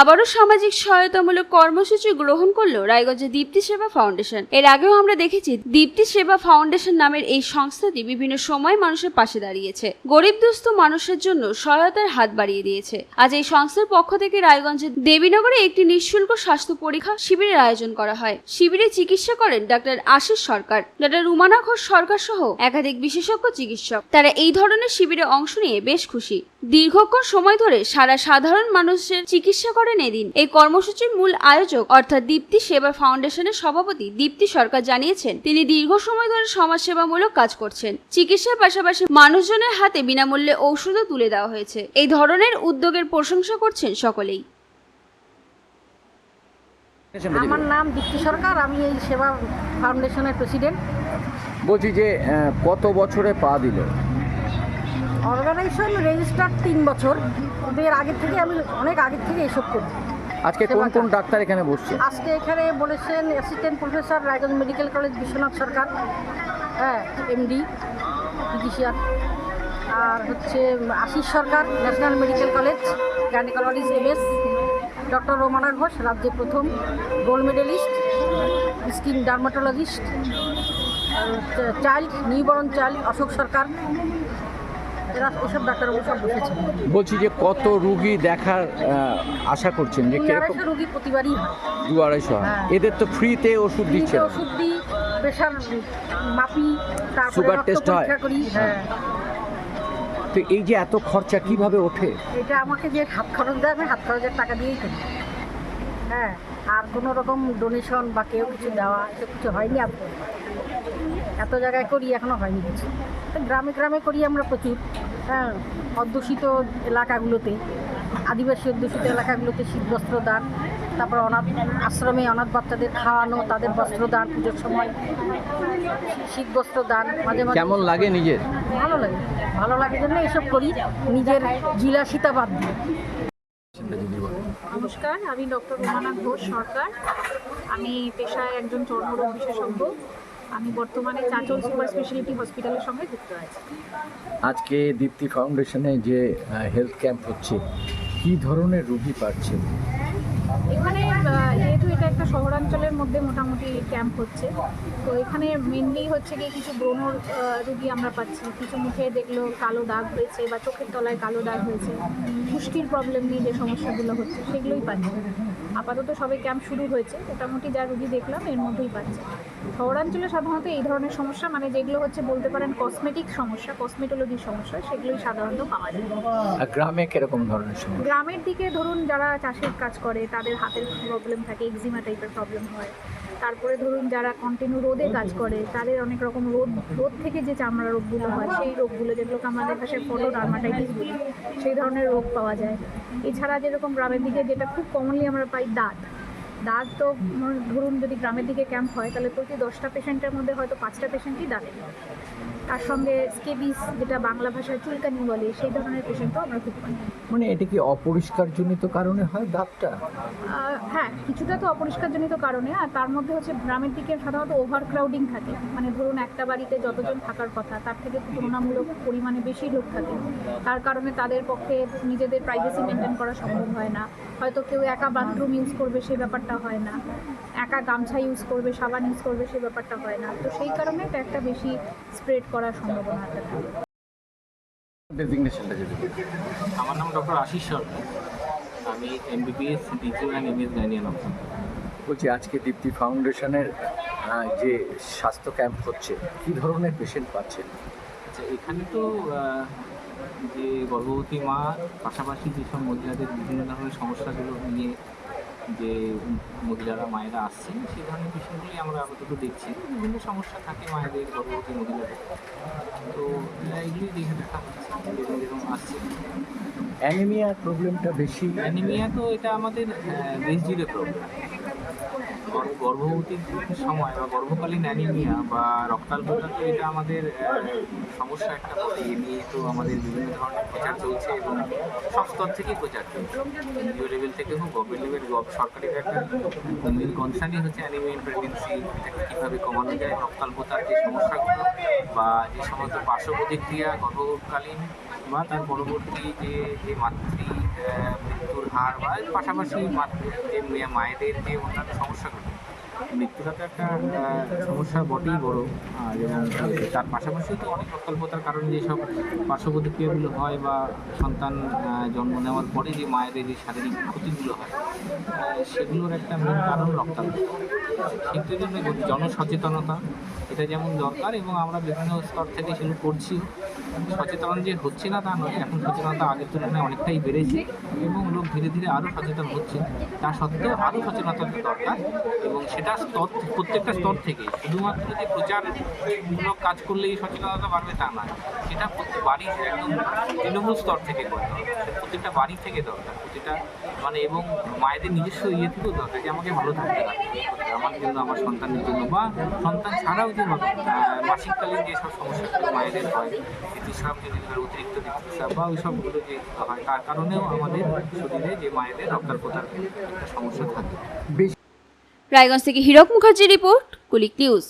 আবারও সামাজিক সহায়তামূলক কর্মসূচি গ্রহণ করল রায়গঞ্জের দীপ্তি সেবা ফাউন্ডেশন। এর আগেও আমরা দেখেছি দীপ্তি সেবা ফাউন্ডেশন নামের এই সংস্থাটি বিভিন্ন সময় মানুষের পাশে দাঁড়িয়েছে। গরিব দুস্থ মানুষের জন্য সহায়তার হাত বাড়িয়ে দিয়েছে। আজ এই সংস্থার পক্ষ থেকে রায়গঞ্জের দেবীনগরে একটি নিঃশুল্ক স্বাস্থ্য পরীক্ষা শিবিরের আয়োজন করা হয়। শিবিরে চিকিৎসা করেন ডাক্তার আশিস সরকার, ডাক্তার রুমানা ঘোষ সরকার সহ একাধিক বিশেষজ্ঞ চিকিৎসক। তারা এই ধরনের শিবিরে অংশ নিয়ে বেশ খুশি। দীর্ঘক্ষণ সময় ধরে সারা সাধারণ মানুষের চিকিৎসা করেন এদিন। এই কর্মসূচির মূল আয়োজক অর্থাৎ দীপ্তি সেবা ফাউন্ডেশনের সভাপতি দীপ্তি সরকার জানিয়েছেন তিনি দীর্ঘ সময় ধরে সমাজসেবামূলক কাজ করছেন। চিকিৎসার পাশাপাশি মানুষজনের হাতে বিনামূল্যে ঔষধও তুলে দেওয়া হয়েছে। এই ধরনের উদ্যোগের প্রশংসা করছেন সকলেই। আমার নাম দীপ্তি সরকার আমি এই সেবা ফাউন্ডেশনের প্রেসিডেন্ট। বলছি যে কত বছরে পা দিল অর্গানাইজেশন রেজিস্টার তিন বছর। কিন্তু এর আগের থেকে আমি অনেক আগের থেকে এসব করি। আজকে কোন কোন ডাক্তার এখানে বসছে? আজকে এখানে বলেছেন assistant professor Raiganj medical college Biswanath Sarkar হ্যাঁ এমডি ফিজিশিয়ান আর হচ্ছে Ashis Sarkar national medical college gynaecologist MS doctor Romana Ghosh রাজ্যে প্রথম gold medalist skin dermatologist child newborn child Ashok Sarkar এরা এসব ডাক্তারবাবু সব বলছি যে কত রুগী দেখার আশা করছেন যে কীরকম? রুগী প্রতিবারই হয়। দু আড়াইশো হয়। হ্যাঁ। এদের তো ফ্রিতে ওষুধ দিচ্ছে ওষুধ দিই প্রেশার মাপি তারপরে Sugar রক্ত হয়? করি হ্যাঁ। তো এই যে এত খরচা কীভাবে ওঠে? এটা আমাকে যে হাত খরচ দেয় আমি হাত খরচের টাকা দিয়েই করি। হ্যাঁ আর কোনো রকম ডোনেশন বা কেউ কিছু দেওয়া এসব কিছু হয়নি আর এত জায়গায় করি এখনও হয়নি কিছু। গ্রামে গ্রামে করি আমরা প্রচুর। হ্যাঁ অধ্যুষিত এলাকাগুলোতে আদিবাসী অধ্যুষিত এলাকাগুলোতে শীত বস্ত্র দান তারপর অনাথ আশ্রমে অনাথ বাচ্চাদের খাওয়ানো তাদের বস্ত্র দান পুজোর সময় শীত বস্ত্র দান মাঝে মাঝে কেমন লাগে নিজের? ভালো লাগে ভালো লাগে জন্য এসব করি নিজের বিলাসিতা বাদ দিয়ে। নমস্কার আমি ডক্টর রোমানা ঘোষ সরকার। আমি পেশায় একজন চর্মরোগ বিশেষজ্ঞ। আমি বর্তমানে চাঁচল সুপার স্পেশালিটি হসপিটালের সঙ্গে যুক্ত আছি। আজকে দীপ্তি ফাউন্ডেশনে যে হেলথ ক্যাম্প হচ্ছে কি ধরনের রুগী পাচ্ছেন? এখানে যেহেতু এটা একটা শহরাঞ্চলের মধ্যে মোটামুটি ক্যাম্প হচ্ছে তো এখানে মেনলি হচ্ছে গিয়ে কিছু ব্রণর রুগী আমরা পাচ্ছি। কিছু মুখে দেখল কালো দাগ হয়েছে বা চোখের তলায় কালো দাগ হয়েছে পুষ্টির প্রবলেম নিয়ে যে সমস্যাগুলো হচ্ছে সেগুলোই পাচ্ছি। আপাতত সবে ক্যাম্প শুরু হয়েছে। মোটামুটি যা রুগী দেখলাম এর মধ্যেই পাচ্ছে। শহরাঞ্চলে সাধারণত এই ধরনের সমস্যা মানে যেগুলো হচ্ছে বলতে পারেন কসমেটিক সমস্যা কসমেটোলজির সমস্যা সেগুলোই সাধারণত পাওয়া যায়। গ্রামে কীরকম ধরনের সমস্যা? গ্রামের দিকে ধরুন যারা চাষের কাজ করে তাদের হাতের প্রবলেম থাকে এক্সিমা টাইপের প্রবলেম হয়। তারপরে ধরুন যারা কন্টিনিউ রোদে কাজ করে তাদের অনেক রকম রোদ রোদ থেকে যে চামড়া রোগগুলো হয় সেই রোগগুলো যেগুলোকে আমাদের ভাষায় ফটো ডার্মাটাইটিস বলি সেই ধরনের রোগ পাওয়া যায়। এছাড়া যেরকম গ্রামের দিকে যেটা খুব কমনলি আমরা পাই দাঁত। দাঁত তো ধরুন যদি গ্রামের দিকে ক্যাম্প হয় তাহলে প্রতি দশটা পেশেন্টের মধ্যে হয়তো পাঁচটা পেশেন্টই দাঁতের তার সঙ্গে স্কেবিস যেটা বাংলা ভাষায় চুলকানি বলে সেই ধরনের পেশেন্টও আমরা খুব পাই। মানে এটা কি অপরিষ্কার জনিত কারণে হয় দাঁতটা হ্যাঁ কিছুটা তো অপরিষ্কারজনিত কারণে আর তার মধ্যে হচ্ছে গ্রামের দিকে সাধারণত ওভার ক্রাউডিং থাকে। মানে ধরুন একটা বাড়িতে যতজন থাকার কথা তার থেকে তুলনামূলক পরিমাণে বেশি লোক থাকে। তার কারণে তাদের পক্ষে নিজেদের প্রাইভেসি মেনটেন করা সম্ভব হয় না। হয়তো কেউ একা বাথরুম ইউজ করবে সেই ব্যাপারটা হয় না। একা গামছা ইউজ করবে সাবান ইউজ করবে সেই ব্যাপারটা হয় না। তো সেই কারণে এটা একটা বেশি স্প্রেড করার সম্ভাবনা থাকে ডেজিগনেশনটা যদি আমার নাম ডক্টর আশিস সরকার আমি এমবিবিএস ডিজিটাল অ্যান্ড ইমেজ গাইনিয়ান অফিসার বলছি আজকে দীপ্তি ফাউন্ডেশনের যে স্বাস্থ্য ক্যাম্প হচ্ছে কি ধরনের পেশেন্ট পাচ্ছেন? আচ্ছা এখানে তো যে গর্ভবতী মা পাশাপাশি যেসব মহিলাদের বিভিন্ন ধরনের সমস্যাগুলো নিয়ে যে মহিলারা মায়েরা আসছেন সেই ধরনের বিষয়গুলি আমরা আপাতত দেখছি। বিভিন্ন সমস্যা থাকে মায়েদের গর্ভবতী মহিলাদের। তো এইগুলি এগুলি দেখে দেখা হচ্ছে যেরকম যেরকম আসছে। অ্যানিমিয়ার প্রবলেমটা বেশি। অ্যানিমিয়া তো এটা আমাদের দেশ জুড়ে প্রবলেম গর্ভবতীর সময় বা গর্ভকালীন অ্যানিমিয়া বা রক্তাল্পতা তো এটা আমাদের সমস্যা একটা বলে এ নিয়ে তো আমাদের বিভিন্ন ধরনের প্রচার চলছে এবং সব স্তর থেকেই প্রচার চলছে। এনজিও লেভেল থেকে হোক গভর্নমেন্ট লেভেল গভ সরকারের একটা মেন কনসার্নই হচ্ছে অ্যানিমিয়ান প্রেগনেন্সি কীভাবে কমানো যায়, রক্তাল্পতার যে সমস্যাগুলো বা যে সমস্ত পার্শ্ব প্রতিক্রিয়া গর্ভকালীন বা তার পরবর্তী যে যে মাতৃ মৃত্যুর হার বা পাশাপাশি মাতৃ, যে মেয়ে- মায়েদের যে অন্যান্য সমস্যাগুলো মৃত্যুটা তো একটা সমস্যা বটেই বড়। আর তার তো অনেক কারণে যেসব হয় বা সন্তান জন্ম নেওয়ার পরে যে মায়েদের যে শারীরিক ক্ষতিগুলো হয় সেগুলোর একটা কারণ জনসচেতনতা, এটা যেমন দরকার এবং আমরা বিভিন্ন স্তর থেকে সেগুলো করছি। সচেতন যে হচ্ছে না তা নয়, এখন সচেতনতা আগের তুলনায় অনেকটাই বেড়েছে এবং লোক ধীরে ধীরে আরও সচেতন হচ্ছে। তা সত্ত্বেও আরও সচেতনতা দরকার এবং সেটা স্তর, প্রত্যেকটা স্তর থেকে, শুধুমাত্র যে প্রচারমূলক কাজ করলে এই সচেতনতা বাড়বে তা নয়, সেটা প্রত্যেক বাড়ি একদম তৃণমূল স্তর থেকে করতে প্রত্যেকটা বাড়ি থেকে দরকার প্রতিটা মানে এবং মায়েদের নিজস্ব ইয়ে থেকেও দরকার যে আমাকে ভালো থাকতে হবে। আমার জন্য, আমার সন্তানের জন্য বা সন্তান ছাড়াও যে মাসিককালীন যেসব সমস্যাগুলো মায়েদের হয় ঋতুস্রাব যদি অতিরিক্ত ঋতুস্রাব বা ওই সবগুলো যে হয়, তার কারণেও আমাদের শরীরে যে মায়েদের রক্তাল্পতার সমস্যা থাকে। রায়গঞ্জ থেকে হীরক মুখার্জি রিপোর্ট কুলিক নিউজ।